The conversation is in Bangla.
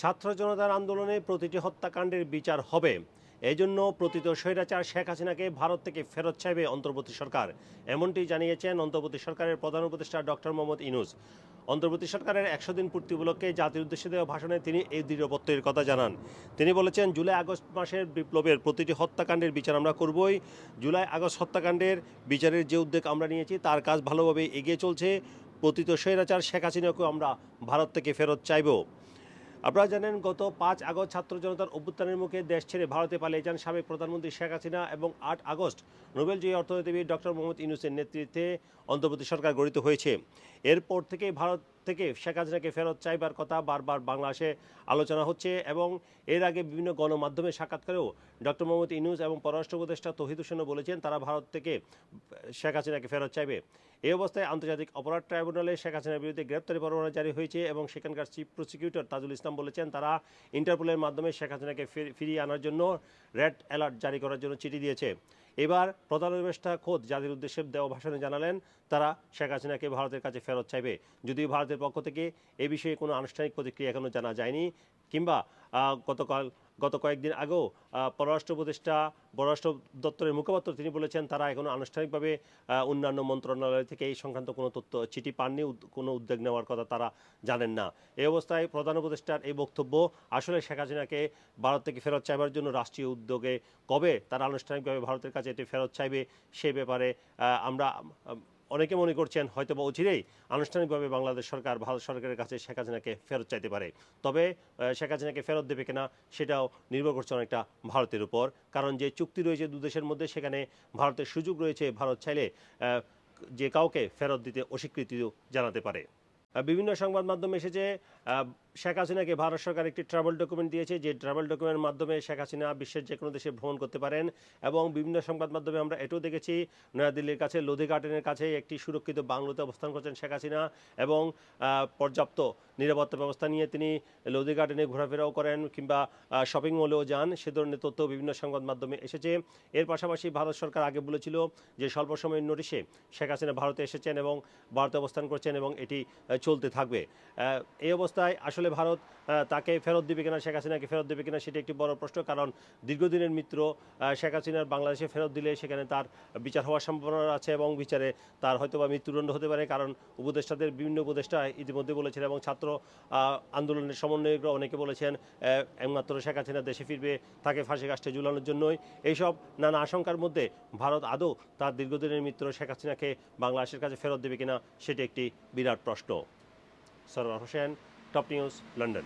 ছাত্র জনতার আন্দোলনে প্রতিটি হত্যাকাণ্ডের বিচার হবে। এই জন্য প্রতীত স্বৈরাচার শেখ হাসিনাকে ভারত থেকে ফেরত চাইবে অন্তর্বর্তী সরকার। এমনটি জানিয়েছেন অন্তর্বর্তী সরকারের প্রধান উপদেষ্টা ডক্টর মোহাম্মদ ইনুস অন্তর্বর্তী সরকারের একশো দিন পূর্তি উপলক্ষে জাতির উদ্দেশ্যে দেওয়া ভাষণে তিনি এই দৃঢ়বত্তের কথা জানান। তিনি বলেছেন, জুলাই আগস্ট মাসের বিপ্লবের প্রতিটি হত্যাকাণ্ডের বিচার আমরা করবই। জুলাই আগস্ট হত্যাকাণ্ডের বিচারের যে উদ্যোগ আমরা নিয়েছি, তার কাজ ভালোভাবে এগিয়ে চলছে। প্রতীত স্বৈরাচার শেখ হাসিনাকেও আমরা ভারত থেকে ফেরত চাইব। আপনারা জানেন, গত পাঁচ আগস্ট ছাত্র জনতার অভ্যুত্থানের মুখে দেশ ছেড়ে ভারতে পালিয়ে যান সাবেক প্রধানমন্ত্রী শেখ হাসিনা এবং আট আগস্ট নোবেলজয়ী অর্থনীতিবিদ ডক্টর মোহাম্মদ ইউনুসের নেতৃত্বে অন্তর্বর্তী সরকার গঠিত হয়েছে। এরপর থেকে ভারত থেকে শেখ হাসিনাকে ফেরত চাইবার কথা বারবার বাংলাদেশে আলোচনা হচ্ছে এবং এর আগে বিভিন্ন গণমাধ্যমে সাক্ষাৎকারেও ডক্টর মোহাম্মদ ইউনুস এবং পররাষ্ট্র উপদেষ্টা তহিদ হোসেনও বলেছেন, তারা ভারত থেকে শেখ হাসিনাকে ফেরত চাইবে। এই অবস্থায় আন্তর্জাতিক অপরাধ ট্রাইব্যুনালে শেখ হাসিনার বিরুদ্ধে গ্রেপ্তারি পরোয়ানা জারি হয়েছে এবং সেখানকার চিফ প্রসিকিউটর তাজুল ইসলাম বলেছেন, তারা ইন্টারপোলের মাধ্যমে শেখ হাসিনাকে ফির- ফিরিয়ে আনার জন্য রেড অ্যালার্ট জারি করার জন্য চিঠি দিয়েছে। এবার প্রধান উপদেষ্টা খোদ জাতির উদ্দেশ্যে দেওয়া ভাষণে জানালেন, তারা শেখ হাসিনাকে ভারতের কাছে ফেরত চাইবে। যদিও ভারতের পক্ষ থেকে এ বিষয়ে কোনো আনুষ্ঠানিক প্রতিক্রিয়া এখনও জানা যায়নি, কিংবা গতকাল গত কয়েকদিন আগেও পররাষ্ট্র উপদেষ্টা পররাষ্ট্র দপ্তরের মুখপাত্র তিনি বলেছেন তারা এখনও আনুষ্ঠানিকভাবে অন্যান্য মন্ত্রণালয় থেকে এই সংক্রান্ত কোনো তথ্য, চিঠি পাননি কোনো উদ্যোগ নেওয়ার কথা তারা জানেন না। এই অবস্থায় প্রধান উপদেষ্টার এই বক্তব্য, আসলে শেখ হাসিনাকে ভারত থেকে ফেরত চাইবার জন্য রাষ্ট্রীয় উদ্যোগে কবে তারা আনুষ্ঠানিকভাবে ভারতের কাছে এটি ফেরত চাইবে সে ব্যাপারে আমরা অনেকে মনে করছেন হয়তো বা অচিরেই আনুষ্ঠানিকভাবে বাংলাদেশ সরকার ভারত সরকারের কাছে শেখ হাসিনাকে ফেরত চাইতে পারে। তবে শেখ হাসিনাকে ফেরত দেবে কিনা সেটাও নির্ভর করছে অনেকটা ভারতের উপর। কারণ যে চুক্তি রয়েছে দু দেশের মধ্যে, সেখানে ভারতের সুযোগ রয়েছে। ভারত চাইলে যে কাউকে ফেরত দিতে অস্বীকৃতিও জানাতে পারে। বিভিন্ন সংবাদ মাধ্যমে এসেছে শেখ হাসিনাকে ভারত সরকার একটি ট্রাভেল ডকুমেন্ট দিয়েছে। যে ট্রাভেল ডকুমেন্টের মাধ্যমে শেখ হাসিনা বিশ্বের যে কোনো দেশে ভ্রমণ করতে পারেন এবং বিভিন্ন সংবাদ মাধ্যমে আমরা এটাও দেখেছি। নয়াদিল্লির কাছে লোধি গার্ডেনের কাছে একটি সুরক্ষিত বাংলোতে অবস্থান করছেন শেখ হাসিনা এবং পর্যাপ্ত নিরাপত্তা ব্যবস্থা নিয়ে তিনি লোধি গার্ডেনে ঘোরাফেরাও করেন কিংবা শপিং মলেও যান। সে ধরনের তথ্য বিভিন্ন সংবাদ মাধ্যমে এসেছে। এর পাশাপাশি ভারত সরকার আগে বলেছিল যে স্বল্প সময়ের নোটিশে শেখ হাসিনা ভারতে এসেছেন এবং ভারতে অবস্থান করছেন এবং এটি চলতে থাকবে। এই অবস্থায় আসলে ভারত তাকে ফেরত দিবে কিনা, শেখ হাসিনাকে ফেরত দেবে কিনা সেটি একটি বড় প্রশ্ন। কারণ দীর্ঘদিনের মিত্র শেখ হাসিনার বাংলাদেশে ফেরত দিলে সেখানে তার বিচার হওয়ার সম্ভাবনা আছে এবং বিচারে তার হয়তো বা মৃত্যুদণ্ড হতে পারে। কারণ উপদেষ্টাদের বিভিন্ন উপদেষ্টা ইতিমধ্যে বলেছেন এবং ছাত্র আন্দোলনের সমন্বয়করা অনেকে বলেছেন একমাত্র শেখ হাসিনা দেশে ফিরবে, তাকে ফাঁসি কাষ্টে ঝুলানোর জন্যই। এইসব নানা আশঙ্কার মধ্যে ভারত আদৌ তার দীর্ঘদিনের মিত্র শেখ হাসিনাকে বাংলাদেশের কাছে ফেরত দেবে কিনা সেটি একটি বিরাট প্রশ্ন। Sarwar Hossain Top News, London.